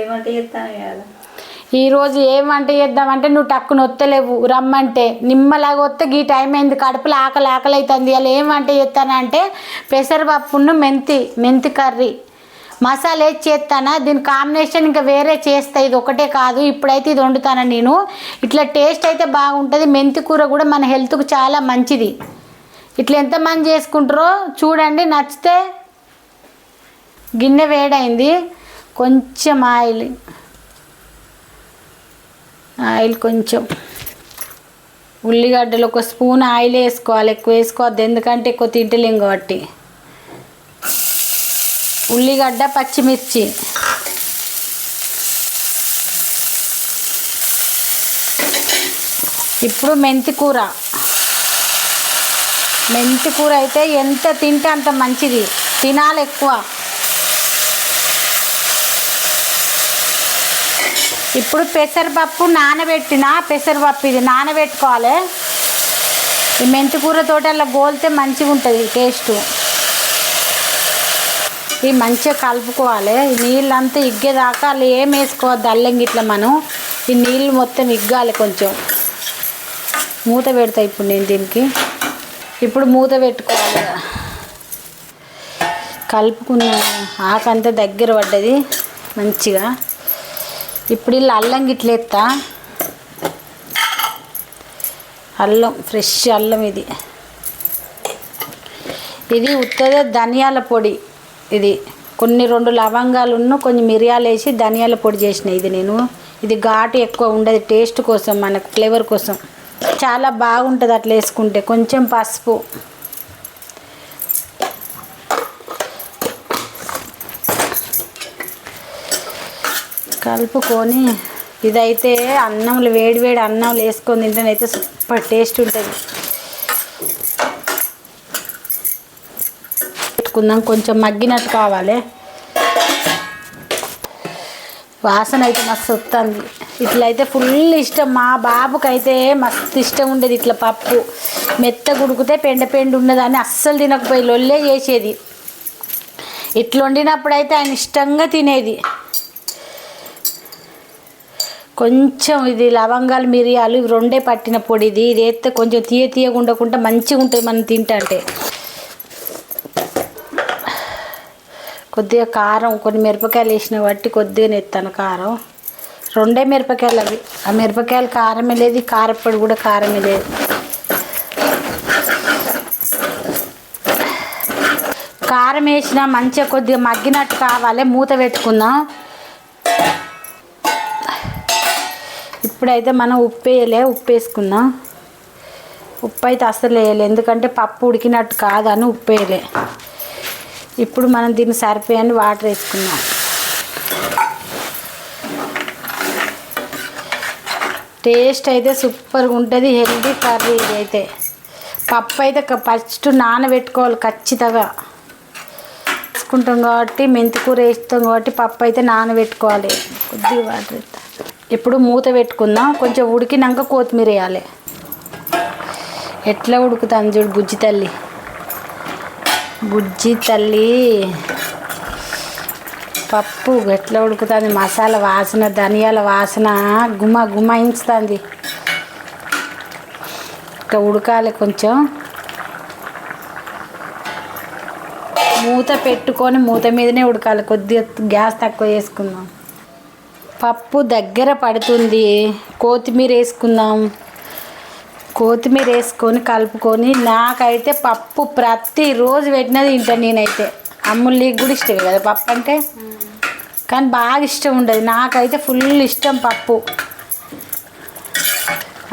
ఏమంటే కదా. ఈరోజు ఏం వంట చేద్దామంటే నువ్వు టక్కున వత్తలేవు రమ్మంటే. నిమ్మలాగా వస్తే ఈ టైం అయింది కడుపులో ఆకలి ఆకలి అవుతుంది అలా ఏం వంట చేస్తానంటే పెసరపప్పును మెంతి మెంతి కర్రీ. మసాలా వేసి చేస్తానా? దీని కాంబినేషన్ ఇంకా వేరే చేస్తా. ఇది ఒకటే కాదు ఇప్పుడైతే ఇది వండుతాను నేను. ఇట్లా టేస్ట్ అయితే బాగుంటుంది. మెంతి కూర కూడా మన హెల్త్కు చాలా మంచిది. ఇట్లా ఎంతమంది చేసుకుంటారో చూడండి నచ్చితే గిన్నె వేడైంది. కొంచెం ఆయిల్. ఆయిల్ కొంచెం. ఉల్లిగడ్డలు ఒక స్పూన్ ఆయిల్ వేసుకోవాలి. ఎక్కువ వేసుకోవద్దు. ఎందుకంటే ఎక్కువ తింటలేం కాబట్టి ఉల్లిగడ్డ పచ్చిమిర్చి. ఇప్పుడు మెంతి కూర. మెంతి కూర అయితే ఎంత తింటే అంత మంచిది. తినాలి ఎక్కువ. ఇప్పుడు పెసరపప్పు నానబెట్టిన పెసరపప్పు ఇది నానబెట్టుకోవాలి. ఈ మెంతికూర తోటల్లో అలా గోలితే మంచిగా ఉంటుంది టేస్ట్. ఇది మంచిగా కలుపుకోవాలి. ఈ నీళ్ళంతా ఇగ్గేదాకా అలా ఏం వేసుకోవద్దు అల్లం ఇట్లా మనం. ఈ నీళ్ళు మొత్తం ఇగ్గాలి కొంచెం. మూత పెడతా ఇప్పుడు నేను దీనికి. ఇప్పుడు మూత పెట్టుకోవాలి. కలుపుకున్న ఆకంతా దగ్గర పడ్డది మంచిగా. ఇప్పుడు ఇలా అల్లం గిట్ల ఎత్తా అల్లం ఫ్రెష్ అల్లం ఇది. ఇది ఉత్తదే ధనియాల పొడి ఇది. కొన్ని రెండు లవంగాలున్న కొన్ని మిరియాలు వేసి ధనియాల పొడి చేసిన ఇది నేను. ఇది ఘాటు ఎక్కువ ఉండదు టేస్ట్ కోసం మనకు ఫ్లేవర్ కోసం. చాలా బాగుంటుంది అట్లా వేసుకుంటే కొంచెం పసుపు. కలుపుకొని ఇదైతే అన్నంలు వేడి వేడి అన్నంలో వేసుకొని తింటేనైతే సూపర్ టేస్ట్ ఉంటుంది. పెట్టుకుందాం కొంచెం మగ్గినట్టు కావాలి. వాసన అయితే మస్తు వస్తుంది. ఇట్లా అయితే ఫుల్ ఇష్టం. మా బాబుకి అయితే మస్తు ఇష్టం ఉండేది ఇట్లా పప్పు. మెత్త గుడికితే పెండ పెండు ఉన్నదని అస్సలు తినకపోయి లొల్లే చేసేది. ఇట్లా వండినప్పుడు అయితే ఆయన ఇష్టంగా తినేది. కొంచెం ఇది లవంగాలు మిరియాలు ఇవి రెండే పట్టిన పొడి ఇది. ఇది వేస్తే కొంచెం తీయ తీయగా ఉండకుండా మంచిగా ఉంటుంది మనం తింటే కొద్దిగా కారం కొన్ని మిరపకాయలు వేసిన బట్టి కొద్దిగా నెత్తాను కారం. రెండే మిరపకాయలు అవి. ఆ మిరపకాయలు కారమే లేదు కారప్పొడి కారపొడి కూడా కారమే లేదు. కారం వేసిన మంచిగా కొద్దిగా మగ్గినట్టు కావాలి మూత పెట్టుకుందాం. ఇప్పుడైతే మనం ఉప్పు వేయలే ఉప్పు వేసుకుందాం ఉప్పు అయితే అస్సలు వేయలే ఎందుకంటే పప్పు ఉడికినట్టు కాదని ఉప్పు వేయలే. ఇప్పుడు మనం దీన్ని సరిపోయని వాటర్ వేసుకుందాం. టేస్ట్ అయితే సూపర్గా ఉంటుంది హెల్దీ కర్రీ ఇది అయితే. పప్పు అయితే ఫస్ట్ నానబెట్టుకోవాలి ఖచ్చితంగా. వేసుకుంటాం కాబట్టి మెంతికూర వేస్తాం కాబట్టి పప్పు అయితే నానబెట్టుకోవాలి. కొద్దిగా వాటర్ ఇప్పుడు మూత పెట్టుకుందాం కొంచెం ఉడికినాక కొత్తిమీర వేయాలి. ఎట్లా ఉడుకుతుంది చూడు బుజ్జి తల్లి. బుజ్జి తల్లి. పప్పు ఎట్లా ఉడుకుతుంది? మసాలా వాసన ధనియాల వాసన గుమ గుమాయించుతుంది ఇక ఉడకాలి కొంచెం. మూత పెట్టుకొని మూత మీదనే ఉడకాలి. కొద్దిగా గ్యాస్ తక్కువ వేసుకుందాం పప్పు దగ్గర పడుతుంది. కొత్తిమీర వేసుకుందాం. కొత్తిమీర వేసుకొని కలుపుకొని నాకైతే పప్పు ప్రతిరోజు పెట్టినది తింటాను నేనైతే. అమ్ముళ్ళకి కూడా ఇష్టమే కదా పప్పు అంటే కానీ బాగా ఇష్టం ఉండదు. నాకైతే ఫుల్ ఇష్టం పప్పు.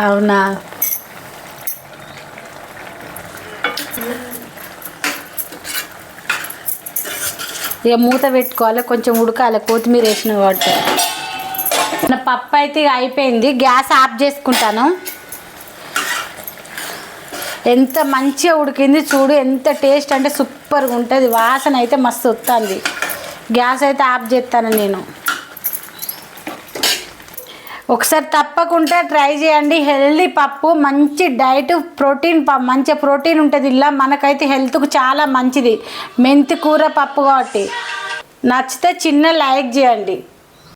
అవునా? ఇక మూత పెట్టుకోవాలి. కొంచెం ఉడకాలి. కొత్తిమీర వేసిన కాబట్టి నా పప్పు అయితే అయిపోయింది. గ్యాస్ ఆఫ్ చేసుకుంటాను. ఎంత మంచిగా ఉడికింది చూడు ఎంత టేస్ట్ అంటే సూపర్గా ఉంటుంది. వాసన అయితే మస్తు వస్తుంది. గ్యాస్ అయితే ఆఫ్ చేస్తాను నేను. ఒకసారి తప్పకుండా ట్రై చేయండి. హెల్దీ పప్పు మంచి డైట్ ప్రోటీన్ ప- మంచి ప్రోటీన్ ఉంటుంది ఇలా మనకైతే హెల్త్కు చాలా మంచిది. మెంతి కూర పప్పు కాబట్టి. నచ్చితే చిన్న లైక్ చేయండి.